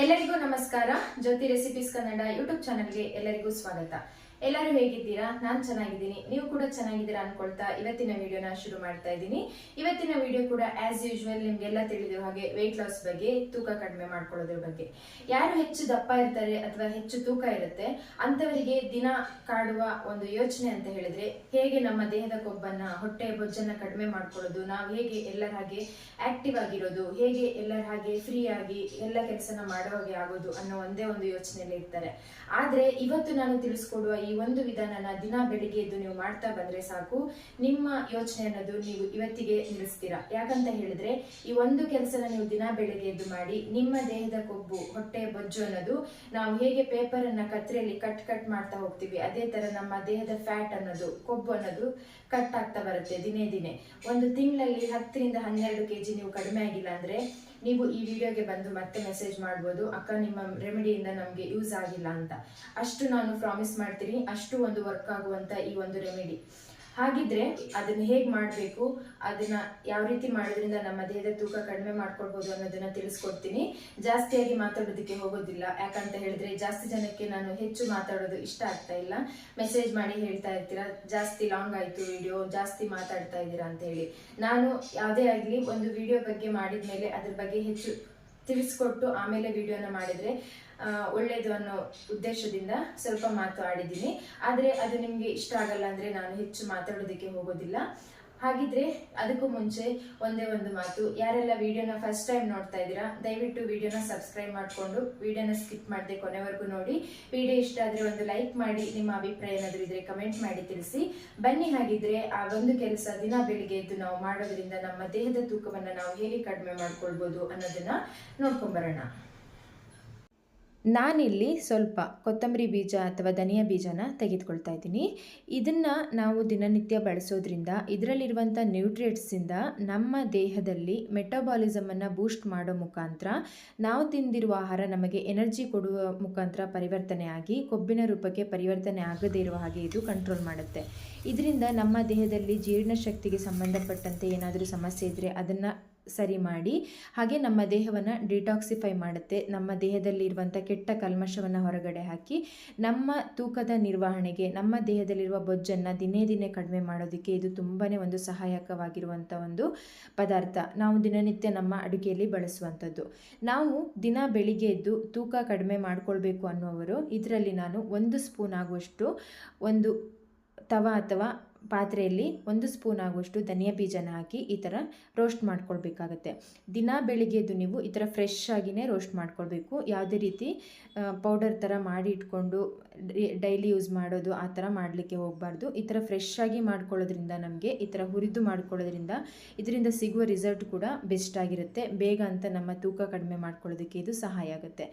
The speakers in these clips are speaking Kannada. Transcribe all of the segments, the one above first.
ಎಲ್ಲರಿಗೂ ನಮಸ್ಕಾರ. ಜ್ಯೋತಿ ರೆಸಿಪೀಸ್ ಕನ್ನಡ ಯೂಟ್ಯೂಬ್ ಚಾನಲ್ಗೆ ಎಲ್ಲರಿಗೂ ಸ್ವಾಗತ. ಎಲ್ಲರೂ ಹೇಗಿದ್ದೀರಾ? ನಾನು ಚೆನ್ನಾಗಿದ್ದೀನಿ. ನೀವು ಕೂಡ ಚೆನ್ನಾಗಿದ್ದೀರಾ ಅನ್ಕೊಳ್ತಾ ಇವತ್ತಿನ ವಿಡಿಯೋನ ಶುರು ಮಾಡ್ತಾ ಇದ್ದೀನಿ. ಇವತ್ತಿನ ವಿಡಿಯೋ ಕೂಡ ಆಸ್ ಯೂಶುವಲ್ ನಿಮ್ಗೆಲ್ಲ ತಿಳಿದಿರೋ ಹಾಗೆ ವೆಯ್ಟ್ ಲಾಸ್ ಬಗ್ಗೆ, ತೂಕ ಕಡಿಮೆ ಮಾಡ್ಕೊಳ್ಳೋದ್ರ ಬಗ್ಗೆ. ಯಾರು ಹೆಚ್ಚು ದಪ್ಪ ಇರ್ತಾರೆ ಅಥವಾ ಹೆಚ್ಚು ತೂಕ ಇರುತ್ತೆ ಅಂತವರಿಗೆ ದಿನ ಕಾಡುವ ಒಂದು ಯೋಚನೆ ಅಂತ ಹೇಳಿದ್ರೆ ಹೇಗೆ ನಮ್ಮ ದೇಹದ ಕೊಬ್ಬನ್ನ, ಹೊಟ್ಟೆ ಬೊಜ್ಜನ್ನ ಕಡಿಮೆ ಮಾಡ್ಕೊಳ್ಳೋದು, ನಾವು ಹೇಗೆ ಎಲ್ಲರ ಹಾಗೆ ಆಕ್ಟಿವ್ ಆಗಿರೋದು, ಹೇಗೆ ಎಲ್ಲರ ಹಾಗೆ ಫ್ರೀ ಆಗಿ ಎಲ್ಲ ಕೆಲಸನ ಮಾಡೋ ಹಾಗೆ ಆಗೋದು ಅನ್ನೋ ಒಂದೇ ಒಂದು ಯೋಚನೆಯಲ್ಲಿ ಇರ್ತಾರೆ. ಆದ್ರೆ ಇವತ್ತು ನಾನು ತಿಳಿಸ್ಕೊಡುವ ಈ ಒಂದು ವಿಧಾನನ ದಿನ ಬೆಳಿಗ್ಗೆ ಎದ್ದು ನೀವು ಮಾಡ್ತಾ ಬಂದ್ರೆ ಸಾಕು. ನಿಮ್ಮ ಯೋಚನೆ ಅನ್ನೋದು ನೀವು ಇವತ್ತಿಗೆ ನಿಲ್ಲಿಸ್ತೀರಾ? ಯಾಕಂತ ಹೇಳಿದ್ರೆ, ಈ ಒಂದು ಕೆಲಸನ ನೀವು ದಿನ ಬೆಳಿಗ್ಗೆ ಎದ್ದು ಮಾಡಿ, ನಿಮ್ಮ ದೇಹದ ಕೊಬ್ಬು, ಹೊಟ್ಟೆ, ಬೊಜ್ಜು ಅನ್ನೋದು ನಾವು ಹೇಗೆ ಪೇಪರ್ ಅನ್ನ ಕತ್ರಿಯಲ್ಲಿ ಕಟ್ ಕಟ್ ಮಾಡ್ತಾ ಹೋಗ್ತೀವಿ, ಅದೇ ತರ ನಮ್ಮ ದೇಹದ ಫ್ಯಾಟ್ ಅನ್ನೋದು, ಕೊಬ್ಬು ಅನ್ನೋದು ಕಟ್ ಆಗ್ತಾ ಬರುತ್ತೆ ದಿನೇ ದಿನೇ. ಒಂದು ತಿಂಗಳಲ್ಲಿ ಹತ್ತರಿಂದ ಹನ್ನೆರಡು ಕೆಜಿ ನೀವು ಕಡಿಮೆ ಆಗಿಲ್ಲ ಅಂದ್ರೆ ನೀವು ಈ ವಿಡಿಯೋಗೆ ಬಂದು ಮತ್ತೆ ಮೆಸೇಜ್ ಮಾಡ್ಬೋದು. ಅಕ್ಕ, ನಿಮ್ಮ ರೆಮಿಡಿಯಿಂದ ನಮಗೆ ಯೂಸ್ ಆಗಿಲ್ಲ ಅಂತ. ಅಷ್ಟು ನಾನು ಪ್ರಾಮಿಸ್ ಮಾಡ್ತೀನಿ. ಅಷ್ಟು ಒಂದು ವರ್ಕ್ ಆಗುವಂಥ ಈ ಒಂದು ರೆಮಿಡಿ ಹಾಗಿದ್ರೆ ಅದನ್ನ ಹೇಗ್ ಮಾಡಬೇಕು? ಅದನ್ನ ಯಾವ ರೀತಿ ಮಾಡೋದ್ರಿಂದ ನಮ್ಮ ದೇಹದ ತೂಕ ಕಡಿಮೆ ಮಾಡ್ಕೊಳ್ಬಹುದು ಅನ್ನೋದನ್ನ ತಿಳಿಸ್ಕೊಡ್ತೀನಿ. ಜಾಸ್ತಿಯಾಗಿ ಮಾತಾಡೋದಕ್ಕೆ ಹೋಗೋದಿಲ್ಲ. ಯಾಕಂತ ಹೇಳಿದ್ರೆ ಜಾಸ್ತಿ ಜನಕ್ಕೆ ನಾನು ಹೆಚ್ಚು ಮಾತಾಡೋದು ಇಷ್ಟ ಆಗ್ತಾ ಇಲ್ಲ. ಮೆಸೇಜ್ ಮಾಡಿ ಹೇಳ್ತಾ ಇರ್ತೀರಾ? ಜಾಸ್ತಿ ಲಾಂಗ್ ಆಯ್ತು ವಿಡಿಯೋ ಜಾಸ್ತಿ ಮಾತಾಡ್ತಾ ಇದ್ದೀರಾ ಅಂತ ಹೇಳಿ. ನಾನು ಯಾವುದೇ ಆಗಲಿ ಒಂದು ವಿಡಿಯೋ ಬಗ್ಗೆ ಮಾಡಿದ್ಮೇಲೆ ಅದ್ರ ಬಗ್ಗೆ ಹೆಚ್ಚು ತಿಳಿಸ್ಕೊಟ್ಟು ಆಮೇಲೆ ವಿಡಿಯೋನ ಮಾಡಿದ್ರೆ ಆ, ಒಳ್ಳೇದು ಅನ್ನೋ ಉದ್ದೇಶದಿಂದ ಸ್ವಲ್ಪ ಮಾತು ಆಡಿದ್ದೀನಿ. ಆದರೆ ಅದು ನಿಮಗೆ ಇಷ್ಟ ಆಗಲ್ಲ ಅಂದರೆ ನಾನು ಹೆಚ್ಚು ಮಾತಾಡೋದಕ್ಕೆ ಹೋಗೋದಿಲ್ಲ. ಹಾಗಿದ್ರೆ ಅದಕ್ಕೂ ಮುಂಚೆ ಒಂದೇ ಒಂದು ಮಾತು. ಯಾರೆಲ್ಲ ವಿಡಿಯೋನ ಫಸ್ಟ್ ಟೈಮ್ ನೋಡ್ತಾ ಇದ್ದೀರಾ ದಯವಿಟ್ಟು ವಿಡಿಯೋನ ಸಬ್ಸ್ಕ್ರೈಬ್ ಮಾಡಿಕೊಂಡು ವಿಡಿಯೋನ ಸ್ಕಿಪ್ ಮಾಡದೆ ಕೊನೆವರೆಗೂ ನೋಡಿ. ವಿಡಿಯೋ ಇಷ್ಟ ಆದರೆ ಒಂದು ಲೈಕ್ ಮಾಡಿ ನಿಮ್ಮ ಅಭಿಪ್ರಾಯ ಏನಾದರೂ ಇದ್ರೆ ಕಮೆಂಟ್ ಮಾಡಿ ತಿಳಿಸಿ. ಬನ್ನಿ ಹಾಗಿದ್ರೆ ಆ ಒಂದು ಕೆಲಸ ದಿನ ಬೆಳಿಗ್ಗೆ ಎದ್ದು ನಾವು ಮಾಡೋದ್ರಿಂದ ನಮ್ಮ ದೇಹದ ತೂಕವನ್ನು ನಾವು ಹೇಗೆ ಕಡಿಮೆ ಮಾಡ್ಕೊಳ್ಬೋದು ಅನ್ನೋದನ್ನ ನೋಡ್ಕೊಂಬರೋಣ ನಾನಿಲ್ಲಿ ಸ್ವಲ್ಪ ಕೊತ್ತಂಬರಿ ಬೀಜ ಅಥವಾ ಧನಿಯಾ ಬೀಜನ ತೆಗೆದುಕೊಳ್ತಾ ಇದ್ದೀನಿ. ಇದನ್ನು ನಾವು ದಿನನಿತ್ಯ ಬಳಸೋದ್ರಿಂದ ಇದರಲ್ಲಿರುವಂಥ ನ್ಯೂಟ್ರಿಯೆಂಟ್ಸಿಂದ ನಮ್ಮ ದೇಹದಲ್ಲಿ ಮೆಟಬಾಲಿಸಮನ್ನು ಬೂಸ್ಟ್ ಮಾಡೋ ಮುಖಾಂತರ, ನಾವು ತಿಂದಿರುವ ಆಹಾರ ನಮಗೆ ಎನರ್ಜಿ ಕೊಡುವ ಮುಖಾಂತರ ಪರಿವರ್ತನೆ ಆಗಿ, ಕೊಬ್ಬಿನ ರೂಪಕ್ಕೆ ಪರಿವರ್ತನೆ ಆಗದೇ ಇರುವ ಹಾಗೆ ಇದು ಕಂಟ್ರೋಲ್ ಮಾಡುತ್ತೆ. ಇದರಿಂದ ನಮ್ಮ ದೇಹದಲ್ಲಿ ಜೀರ್ಣಶಕ್ತಿಗೆ ಸಂಬಂಧಪಟ್ಟಂತೆ ಏನಾದರೂ ಸಮಸ್ಯೆ ಇದ್ದರೆ ಅದನ್ನು ಸರಿ ಮಾಡಿ, ಹಾಗೆ ನಮ್ಮ ದೇಹವನ್ನು ಡಿಟಾಕ್ಸಿಫೈ ಮಾಡುತ್ತೆ. ನಮ್ಮ ದೇಹದಲ್ಲಿರುವಂಥ ಕೆಟ್ಟ ಕಲ್ಮಶವನ್ನು ಹೊರಗಡೆ ಹಾಕಿ, ನಮ್ಮ ತೂಕದ ನಿರ್ವಹಣೆಗೆ, ನಮ್ಮ ದೇಹದಲ್ಲಿರುವ ಬೊಜ್ಜನ್ನು ದಿನೇ ದಿನೇ ಕಡಿಮೆ ಮಾಡೋದಕ್ಕೆ ಇದು ತುಂಬಾ ಒಂದು ಸಹಾಯಕವಾಗಿರುವಂಥ ಒಂದು ಪದಾರ್ಥ. ನಾವು ದಿನನಿತ್ಯ ನಮ್ಮ ಅಡುಗೆಯಲ್ಲಿ ಬಳಸುವಂಥದ್ದು. ನಾವು ದಿನ ಬೆಳಿಗ್ಗೆ ಎದ್ದು ತೂಕ ಕಡಿಮೆ ಮಾಡಿಕೊಳ್ಬೇಕು ಅನ್ನುವರು ಇದರಲ್ಲಿ ನಾನು ಒಂದು ಸ್ಪೂನ್ ಆಗುವಷ್ಟು ಒಂದು ತವ ಅಥವಾ ಪಾತ್ರೆಯಲ್ಲಿ ಒಂದು ಸ್ಪೂನ್ ಆಗುವಷ್ಟು ಧನಿಯಾ ಬೀಜನ ಹಾಕಿ ಈ ಥರ ರೋಸ್ಟ್ ಮಾಡ್ಕೊಳ್ಬೇಕಾಗತ್ತೆ. ದಿನ ಬೆಳಿಗ್ಗೆದ್ದು ನೀವು ಈ ಥರ ಫ್ರೆಶ್ ಆಗಿನೇ ರೋಸ್ಟ್ ಮಾಡ್ಕೊಳ್ಬೇಕು. ಯಾವುದೇ ರೀತಿ ಪೌಡರ್ ಥರ ಮಾಡಿ ಇಟ್ಕೊಂಡು ಡೈಲಿ ಯೂಸ್ ಮಾಡೋದು, ಆ ಥರ ಮಾಡಲಿಕ್ಕೆ ಹೋಗಬಾರ್ದು. ಈ ಥರ ಫ್ರೆಶ್ ಆಗಿ ಮಾಡ್ಕೊಳ್ಳೋದ್ರಿಂದ ನಮಗೆ ಈ ಥರ ಹುರಿದು ಮಾಡ್ಕೊಳ್ಳೋದ್ರಿಂದ ಇದರಿಂದ ಸಿಗುವ ರಿಸಲ್ಟ್ ಕೂಡ ಬೆಸ್ಟ್ ಆಗಿರುತ್ತೆ. ಬೇಗ ಅಂತ ನಮ್ಮ ತೂಕ ಕಡಿಮೆ ಮಾಡ್ಕೊಳ್ಳೋದಕ್ಕೆ ಇದು ಸಹಾಯ ಆಗುತ್ತೆ.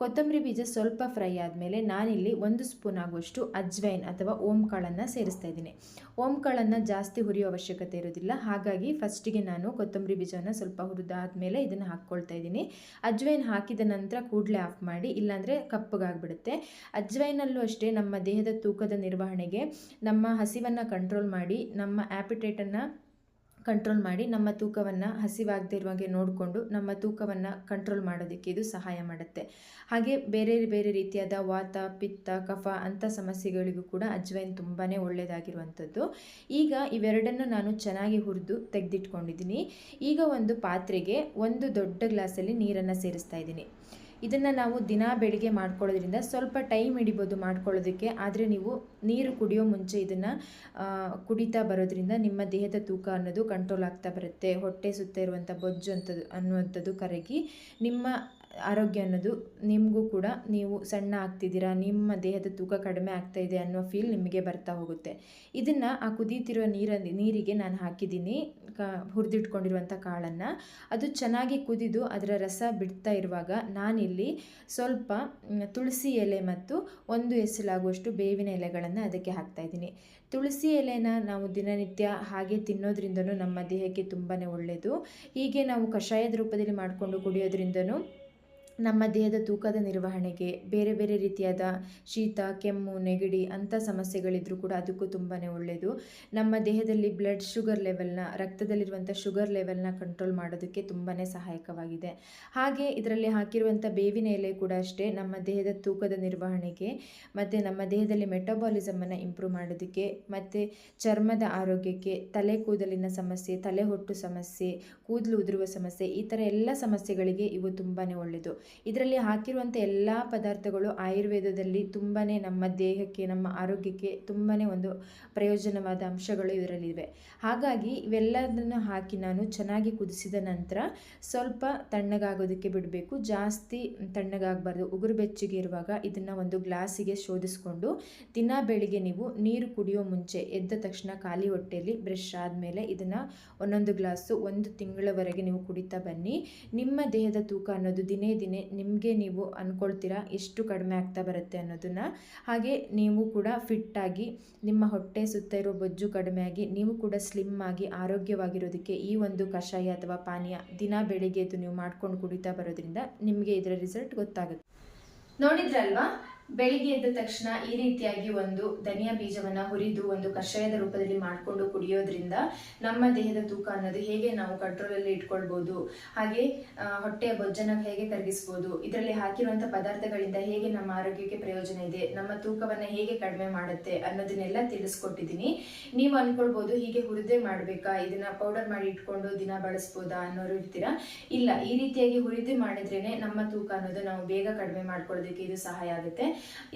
ಕೊತ್ತಂಬರಿ ಬೀಜ ಸ್ವಲ್ಪ ಫ್ರೈ ಆದಮೇಲೆ ನಾನಿಲ್ಲಿ ಒಂದು ಸ್ಪೂನ್ ಆಗುವಷ್ಟು ಅಜ್ವೈನ್ ಅಥವಾ ಓಂಕಾಳನ್ನು ಸೇರಿಸ್ತಾ ಇದ್ದೀನಿ. ಓಂಕಾಳನ್ನು ಜಾಸ್ತಿ ಹುರಿಯೋ ಅವಶ್ಯಕತೆ ಇರೋದಿಲ್ಲ ಹಾಗಾಗಿ ಫಸ್ಟಿಗೆ ನಾನು ಕೊತ್ತಂಬರಿ ಬೀಜವನ್ನು ಸ್ವಲ್ಪ ಹುರಿದಾದ್ಮೇಲೆ ಇದನ್ನು ಹಾಕ್ಕೊಳ್ತಾ ಇದ್ದೀನಿ. ಅಜ್ವೈನ್ ಹಾಕಿದ ನಂತರ ಕೂಡಲೇ ಆಫ್ ಮಾಡಿ, ಇಲ್ಲಾಂದರೆ ಕಪ್ಪಗಾಗ್ಬಿಡುತ್ತೆ. ಅಜ್ವೈನಲ್ಲೂ ಅಷ್ಟೇ ನಮ್ಮ ದೇಹದ ತೂಕದ ನಿರ್ವಹಣೆಗೆ ನಮ್ಮ ಹಸಿವನ್ನು ಕಂಟ್ರೋಲ್ ಮಾಡಿ, ನಮ್ಮ ಆ್ಯಪಿಟೇಟನ್ನು ಕಂಟ್ರೋಲ್ ಮಾಡಿ ನಮ್ಮ ತೂಕವನ್ನು ಹಸಿವಾಗದೇ ಇರುವಾಗೆ ನೋಡಿಕೊಂಡು ನಮ್ಮ ತೂಕವನ್ನು ಕಂಟ್ರೋಲ್ ಮಾಡೋದಕ್ಕೆ ಇದು ಸಹಾಯ ಮಾಡುತ್ತೆ. ಹಾಗೆ ಬೇರೆ ಬೇರೆ ರೀತಿಯಾದ ವಾತ, ಪಿತ್ತ, ಕಫ ಅಂಥ ಸಮಸ್ಯೆಗಳಿಗೂ ಕೂಡ ಅಜ್ವೈನ್ ತುಂಬಾ ಒಳ್ಳೆಯದಾಗಿರುವಂಥದ್ದು ಈಗ ಇವೆರಡನ್ನು ನಾನು ಚೆನ್ನಾಗಿ ಹುರಿದು ತೆಗೆದಿಟ್ಕೊಂಡಿದ್ದೀನಿ. ಈಗ ಒಂದು ಪಾತ್ರೆಗೆ ಒಂದು ದೊಡ್ಡ ಗ್ಲಾಸಲ್ಲಿ ನೀರನ್ನು ಸೇರಿಸ್ತಾ ಇದ್ದೀನಿ. ಇದನ್ನು ನಾವು ದಿನ ಬೆಳಿಗ್ಗೆ ಮಾಡ್ಕೊಳ್ಳೋದ್ರಿಂದ ಸ್ವಲ್ಪ ಟೈಮ್ ಹಿಡಿಬೋದು ಮಾಡ್ಕೊಳ್ಳೋದಕ್ಕೆ. ಆದರೆ ನೀವು ನೀರು ಕುಡಿಯೋ ಮುಂಚೆ ಇದನ್ನು ಕುಡಿತಾ ಬರೋದ್ರಿಂದ ನಿಮ್ಮ ದೇಹದ ತೂಕ ಅನ್ನೋದು ಕಂಟ್ರೋಲ್ ಆಗ್ತಾ ಬರುತ್ತೆ. ಹೊಟ್ಟೆ ಸುತ್ತ ಇರುವಂಥ ಬೊಜ್ಜು ಅಂಥದ್ದು ಅನ್ನುವಂಥದ್ದು ಕರಗಿ ನಿಮ್ಮ ಆರೋಗ್ಯ ಅನ್ನೋದು ನಿಮಗೂ ಕೂಡ ನೀವು ಸಣ್ಣ ಆಗ್ತಿದ್ದೀರಾ, ನಿಮ್ಮ ದೇಹದ ತೂಕ ಕಡಿಮೆ ಆಗ್ತಾ ಇದೆ ಅನ್ನೋ ಫೀಲ್ ನಿಮಗೆ ಬರ್ತಾ ಹೋಗುತ್ತೆ. ಇದನ್ನು ಆ ಕುದೀತಿರೋ ನೀರಲ್ಲಿ, ನೀರಿಗೆ ನಾನು ಹಾಕಿದ್ದೀನಿ, ಕ, ಹುರಿದಿಟ್ಕೊಂಡಿರುವಂಥ ಕಾಳನ್ನು. ಅದು ಚೆನ್ನಾಗಿ ಕುದಿದು ಅದರ ರಸ ಬಿಡ್ತಾ ಇರುವಾಗ ನಾನಿಲ್ಲಿ ಸ್ವಲ್ಪ ತುಳಸಿ ಎಲೆ ಮತ್ತು ಒಂದು ಎಸಲಾಗುವಷ್ಟು ಬೇವಿನ ಎಲೆಗಳನ್ನು ಅದಕ್ಕೆ ಹಾಕ್ತಾ ಇದ್ದೀನಿ. ತುಳಸಿ ಎಲೆನ ನಾವು ದಿನನಿತ್ಯ ಹಾಗೆ ತಿನ್ನೋದ್ರಿಂದನೂ ನಮ್ಮ ದೇಹಕ್ಕೆ ತುಂಬಾ ಒಳ್ಳೆಯದು ಹೀಗೆ ನಾವು ಕಷಾಯದ ರೂಪದಲ್ಲಿ ಮಾಡಿಕೊಂಡು ಕುಡಿಯೋದ್ರಿಂದನೂ ನಮ್ಮ ದೇಹದ ತೂಕದ ನಿರ್ವಹಣೆಗೆ ಬೇರೆ ಬೇರೆ ರೀತಿಯಾದ ಶೀತ, ಕೆಮ್ಮು, ನೆಗಡಿ ಅಂಥ ಸಮಸ್ಯೆಗಳಿದ್ರೂ ಕೂಡ ಅದಕ್ಕೂ ತುಂಬಾ ಒಳ್ಳೆಯದು ನಮ್ಮ ದೇಹದಲ್ಲಿ ಬ್ಲಡ್ ಶುಗರ್ ಲೆವೆಲ್ನ ರಕ್ತದಲ್ಲಿರುವಂಥ ಶುಗರ್ ಲೆವೆಲ್ನ ಕಂಟ್ರೋಲ್ ಮಾಡೋದಕ್ಕೆ ತುಂಬಾ ಸಹಾಯಕವಾಗಿದೆ. ಹಾಗೆ ಇದರಲ್ಲಿ ಹಾಕಿರುವಂಥ ಬೇವಿನ ಎಲೆ ಕೂಡ ಅಷ್ಟೇ ನಮ್ಮ ದೇಹದ ತೂಕದ ನಿರ್ವಹಣೆಗೆ ಮತ್ತು ನಮ್ಮ ದೇಹದಲ್ಲಿ ಮೆಟಬಾಲಿಸಮನ್ನು ಇಂಪ್ರೂವ್ ಮಾಡೋದಕ್ಕೆ ಮತ್ತು ಚರ್ಮದ ಆರೋಗ್ಯಕ್ಕೆ, ತಲೆ ಕೂದಲಿನ ಸಮಸ್ಯೆ, ತಲೆ ಹೊಟ್ಟು ಸಮಸ್ಯೆ, ಕೂದಲು ಉದುರುವ ಸಮಸ್ಯೆ ಈ ಥರ ಎಲ್ಲ ಸಮಸ್ಯೆಗಳಿಗೆ ಇವು ತುಂಬಾ ಒಳ್ಳೆಯದು ಇದರಲ್ಲಿ ಹಾಕಿರುವಂಥ ಎಲ್ಲ ಪದಾರ್ಥಗಳು ಆಯುರ್ವೇದದಲ್ಲಿ ತುಂಬಾ ನಮ್ಮ ದೇಹಕ್ಕೆ, ನಮ್ಮ ಆರೋಗ್ಯಕ್ಕೆ ತುಂಬಾ ಒಂದು ಪ್ರಯೋಜನವಾದ ಅಂಶಗಳು ಇದರಲ್ಲಿವೆ. ಹಾಗಾಗಿ ಇವೆಲ್ಲದನ್ನು ಹಾಕಿ ನಾನು ಚೆನ್ನಾಗಿ ಕುದಿಸಿದ ನಂತರ ಸ್ವಲ್ಪ ತಣ್ಣಗಾಗೋದಕ್ಕೆ ಬಿಡಬೇಕು. ಜಾಸ್ತಿ ತಣ್ಣಗಾಗಬಾರ್ದು. ಉಗುರು ಬೆಚ್ಚಗೆ ಇರುವಾಗ ಇದನ್ನು ಒಂದು ಗ್ಲಾಸಿಗೆ ಶೋಧಿಸಿಕೊಂಡು ದಿನ ಬೆಳಿಗ್ಗೆ ನೀವು ನೀರು ಕುಡಿಯೋ ಮುಂಚೆ ಎದ್ದ ತಕ್ಷಣ ಖಾಲಿ ಹೊಟ್ಟೆಯಲ್ಲಿ ಬ್ರಷ್ ಆದಮೇಲೆ ಇದನ್ನು ಒಂದೊಂದು ಗ್ಲಾಸು ಒಂದು ತಿಂಗಳವರೆಗೆ ನೀವು ಕುಡಿತಾ ಬನ್ನಿ. ನಿಮ್ಮ ದೇಹದ ತೂಕ ಅನ್ನೋದು ದಿನೇ ದಿನೇ ನಿಮಗೆ ನೀವು ಅಂದ್ಕೊಳ್ತೀರಾ ಎಷ್ಟು ಕಡಿಮೆ ಆಗ್ತಾ ಬರುತ್ತೆ ಅನ್ನೋದನ್ನು. ಹಾಗೆ ನೀವು ಕೂಡ ಫಿಟ್ಟಾಗಿ ನಿಮ್ಮ ಹೊಟ್ಟೆ ಸುತ್ತ ಇರೋ ಬೊಜ್ಜು ಕಡಿಮೆ ಆಗಿ, ನೀವು ಕೂಡ ಸ್ಲಿಮ್ ಆಗಿ, ಆರೋಗ್ಯವಾಗಿರೋದಕ್ಕೆ ಈ ಒಂದು ಕಷಾಯ ಅಥವಾ ಪಾನೀಯ ದಿನ ಬೆಳಿಗ್ಗೆ ಎದ್ದು ನೀವು ಮಾಡ್ಕೊಂಡು ಕುಡಿತಾ ಬರೋದ್ರಿಂದ ನಿಮಗೆ ಇದರ ರಿಸಲ್ಟ್ ಗೊತ್ತಾಗುತ್ತೆ. ನೋಡಿದ್ರಲ್ವಾ? ಬೆಳಿಗ್ಗೆ ಎದ್ದ ತಕ್ಷಣ ಈ ರೀತಿಯಾಗಿ ಒಂದು ಧನಿಯಾ ಬೀಜವನ್ನ ಹುರಿದು ಒಂದು ಕಷಾಯದ ರೂಪದಲ್ಲಿ ಮಾಡಿಕೊಂಡು ಕುಡಿಯೋದ್ರಿಂದ ನಮ್ಮ ದೇಹದ ತೂಕ ಅನ್ನೋದು ಹೇಗೆ ನಾವು ಕಂಟ್ರೋಲಲ್ಲಿ ಇಟ್ಕೊಳ್ಬೋದು, ಹಾಗೆ ಹೊಟ್ಟೆ ಬೊಜ್ಜನ್ನ ಹೇಗೆ ಕರಗಿಸ್ಬೋದು, ಇದರಲ್ಲಿ ಹಾಕಿರುವಂಥ ಪದಾರ್ಥಗಳಿಂದ ಹೇಗೆ ನಮ್ಮ ಆರೋಗ್ಯಕ್ಕೆ ಪ್ರಯೋಜನ ಇದೆ, ನಮ್ಮ ತೂಕವನ್ನ ಹೇಗೆ ಕಡಿಮೆ ಮಾಡುತ್ತೆ ಅನ್ನೋದನ್ನೆಲ್ಲ ತಿಳಿಸ್ಕೊಟ್ಟಿದ್ದೀನಿ. ನೀವು ಅನ್ಕೊಳ್ಬೋದು ಹೀಗೆ ಹುರಿದೇ ಮಾಡಬೇಕಾ, ಇದನ್ನ ಪೌಡರ್ ಮಾಡಿ ಇಟ್ಕೊಂಡು ದಿನ ಬಳಸ್ಬೋದಾ ಅನ್ನೋರು ಇರ್ತೀರಾ? ಇಲ್ಲ, ಈ ರೀತಿಯಾಗಿ ಹುರಿದು ಮಾಡಿದ್ರೇನೆ ನಮ್ಮ ತೂಕ ಅನ್ನೋದು ನಾವು ಬೇಗ ಕಡಿಮೆ ಮಾಡ್ಕೊಳ್ಳೋದಕ್ಕೆ ಇದು ಸಹಾಯ ಆಗುತ್ತೆ.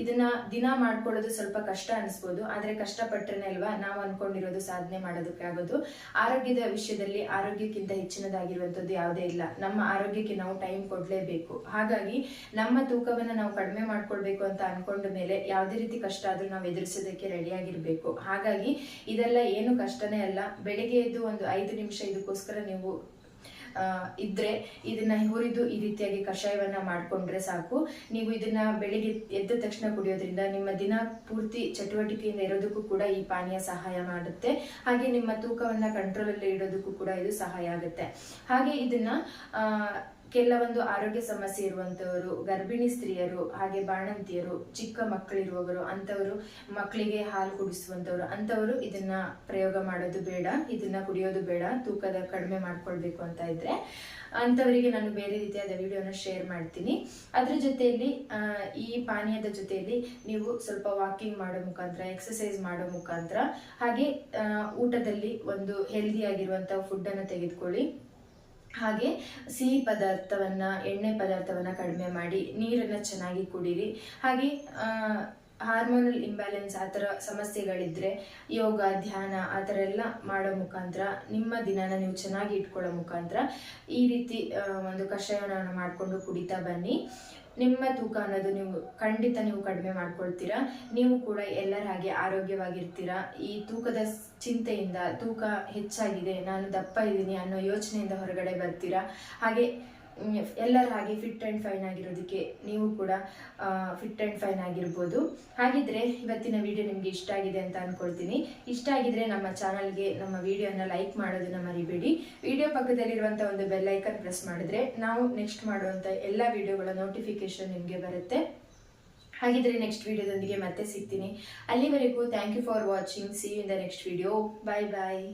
ಇದನ್ನ ದಿನ ಮಾಡ್ಕೊಳ್ಳೋದು ಸ್ವಲ್ಪ ಕಷ್ಟ ಅನಿಸ್ಬೋದು, ಆದ್ರೆ ಕಷ್ಟಪಟ್ಟರೆ ಅಲ್ವಾ ನಾವು ಅನ್ಕೊಂಡಿರೋದು ಸಾಧನೆ ಮಾಡೋದಕ್ಕೆ ಆಗೋದು. ಆರೋಗ್ಯದ ವಿಷಯದಲ್ಲಿ ಆರೋಗ್ಯಕ್ಕಿಂತ ಹೆಚ್ಚಿನದಾಗಿರುವಂಥದ್ದು ಯಾವುದೇ ಇಲ್ಲ. ನಮ್ಮ ಆರೋಗ್ಯಕ್ಕೆ ನಾವು ಟೈಮ್ ಕೊಡ್ಲೇಬೇಕು. ಹಾಗಾಗಿ ನಮ್ಮ ತೂಕವನ್ನ ನಾವು ಕಡಿಮೆ ಮಾಡ್ಕೊಳ್ಬೇಕು ಅಂತ ಅನ್ಕೊಂಡ ಮೇಲೆ ಯಾವುದೇ ರೀತಿ ಕಷ್ಟ ಆದ್ರೂ ನಾವು ಎದುರಿಸೋದಕ್ಕೆ ರೆಡಿಯಾಗಿರ್ಬೇಕು ಹಾಗಾಗಿ ಇದೆಲ್ಲ ಏನು ಕಷ್ಟನೇ ಅಲ್ಲ. ಬೆಳಿಗ್ಗೆ ಎದ್ದು ಒಂದು ಐದು ನಿಮಿಷ ಇದಕ್ಕೋಸ್ಕರ ನೀವು ಇದ್ರೆ ಇದನ್ನ ಹುರಿದು ಈ ರೀತಿಯಾಗಿ ಕಷಾಯವನ್ನ ಮಾಡಿಕೊಂಡ್ರೆ ಸಾಕು. ನೀವು ಇದನ್ನ ಬೆಳಿಗ್ಗೆ ಎದ್ದ ತಕ್ಷಣ ಕುಡಿಯೋದ್ರಿಂದ ನಿಮ್ಮ ದಿನ ಪೂರ್ತಿ ಚಟುವಟಿಕೆಯಿಂದ ಇರೋದಕ್ಕೂ ಕೂಡ ಈ ಪಾನೀಯ ಸಹಾಯ ಮಾಡುತ್ತೆ. ಹಾಗೆ ನಿಮ್ಮ ತೂಕವನ್ನ ಕಂಟ್ರೋಲ್ ಅಲ್ಲಿ ಇಡೋದಕ್ಕೂ ಕೂಡ ಇದು ಸಹಾಯ ಆಗುತ್ತೆ. ಹಾಗೆ ಇದನ್ನ ಕೆಲವೊಂದು ಆರೋಗ್ಯ ಸಮಸ್ಯೆ ಇರುವಂತವರು, ಗರ್ಭಿಣಿ ಸ್ತ್ರೀಯರು, ಹಾಗೆ ಬಾಣಂತಿಯರು, ಚಿಕ್ಕ ಮಕ್ಕಳಿರುವವರು, ಅಂಥವರು ಮಕ್ಕಳಿಗೆ ಹಾಲು ಕುಡಿಸುವಂತವರು ಅಂಥವರು ಇದನ್ನ ಪ್ರಯೋಗ ಮಾಡೋದು ಬೇಡ, ಇದನ್ನ ಕುಡಿಯೋದು ಬೇಡ, ತೂಕದ ಕಡಿಮೆ ಮಾಡ್ಕೊಳ್ಬೇಕು ಅಂತ ಇದ್ರೆ, ಅಂಥವರಿಗೆ ನಾನು ಬೇರೆ ರೀತಿಯಾದ ವಿಡಿಯೋನ ಶೇರ್ ಮಾಡ್ತೀನಿ. ಅದ್ರ ಜೊತೆಯಲ್ಲಿ ಈ ಪಾನೀಯದ ಜೊತೆಯಲ್ಲಿ ನೀವು ಸ್ವಲ್ಪ ವಾಕಿಂಗ್ ಮಾಡೋ ಮುಖಾಂತರ ಎಕ್ಸಸೈಸ್ ಮಾಡೋ ಮುಖಾಂತರ, ಹಾಗೆ ಊಟದಲ್ಲಿ ಒಂದು ಹೆಲ್ದಿ ಆಗಿರುವಂಥ ಫುಡ್ಡನ್ನು ತೆಗೆದುಕೊಳ್ಳಿ. ಹಾಗೆ ಸಿಹಿ ಪದಾರ್ಥವನ್ನ, ಎಣ್ಣೆ ಪದಾರ್ಥವನ್ನ ಕಡಿಮೆ ಮಾಡಿ ನೀರನ್ನ ಚೆನ್ನಾಗಿ ಕುಡೀರಿ. ಹಾಗೆ ಹಾರ್ಮೋನಲ್ ಇಂಬ್ಯಾಲೆನ್ಸ್ ಆ ಥರ ಸಮಸ್ಯೆಗಳಿದ್ರೆ ಯೋಗ, ಧ್ಯಾನ ಆ ಥರ ಎಲ್ಲ ಮಾಡೋ ಮುಖಾಂತರ, ನಿಮ್ಮ ದಿನನ ನೀವು ಚೆನ್ನಾಗಿ ಇಟ್ಕೊಳ್ಳೋ ಮುಖಾಂತರ ಈ ರೀತಿ ಒಂದು ಕಷಾಯವನ್ನು ಮಾಡಿಕೊಂಡು ಕುಡಿತಾ ಬನ್ನಿ. ನಿಮ್ಮ ತೂಕ ಅನ್ನೋದು ನೀವು ಖಂಡಿತ ನೀವು ಕಡಿಮೆ ಮಾಡ್ಕೊಳ್ತೀರಾ. ನೀವು ಕೂಡ ಎಲ್ಲರ ಹಾಗೆ ಆರೋಗ್ಯವಾಗಿರ್ತೀರಾ. ಈ ತೂಕದ ಚಿಂತೆಯಿಂದ ತೂಕ ಹೆಚ್ಚಾಗಿದೆ, ನಾನು ದಪ್ಪ ಇದ್ದೀನಿ ಅನ್ನೋ ಯೋಚನೆಯಿಂದ ಹೊರಗಡೆ ಬರ್ತೀರಾ. ಹಾಗೆ ಎಲ್ಲರ ಹಾಗೆ ಫಿಟ್ ಆ್ಯಂಡ್ ಫೈನ್ ಆಗಿರೋದಕ್ಕೆ ನೀವು ಕೂಡ ಫಿಟ್ ಆ್ಯಂಡ್ ಫೈನ್ ಆಗಿರ್ಬೋದು. ಹಾಗಿದ್ರೆ ಇವತ್ತಿನ ವಿಡಿಯೋ ನಿಮಗೆ ಇಷ್ಟ ಆಗಿದೆ ಅಂತ ಅನ್ಕೊಳ್ತೀನಿ. ಇಷ್ಟ ಆಗಿದ್ರೆ ನಮ್ಮ ಚಾನಲ್ಗೆ ನಮ್ಮ ವಿಡಿಯೋನ ಲೈಕ್ ಮಾಡೋದನ್ನ ಮರಿಬೇಡಿ. ವಿಡಿಯೋ ಪಕ್ಕದಲ್ಲಿರುವಂಥ ಒಂದು ಬೆಲ್ ಐಕನ್ ಪ್ರೆಸ್ ಮಾಡಿದ್ರೆ ನಾವು ನೆಕ್ಸ್ಟ್ ಮಾಡುವಂಥ ಎಲ್ಲ ವಿಡಿಯೋಗಳ ನೋಟಿಫಿಕೇಶನ್ ನಿಮಗೆ ಬರುತ್ತೆ. ಹಾಗಿದ್ರೆ ನೆಕ್ಸ್ಟ್ ವಿಡಿಯೋದೊಂದಿಗೆ ಮತ್ತೆ ಸಿಗ್ತೀನಿ. ಅಲ್ಲಿವರೆಗೂ thank you for watching see in the next video bye bye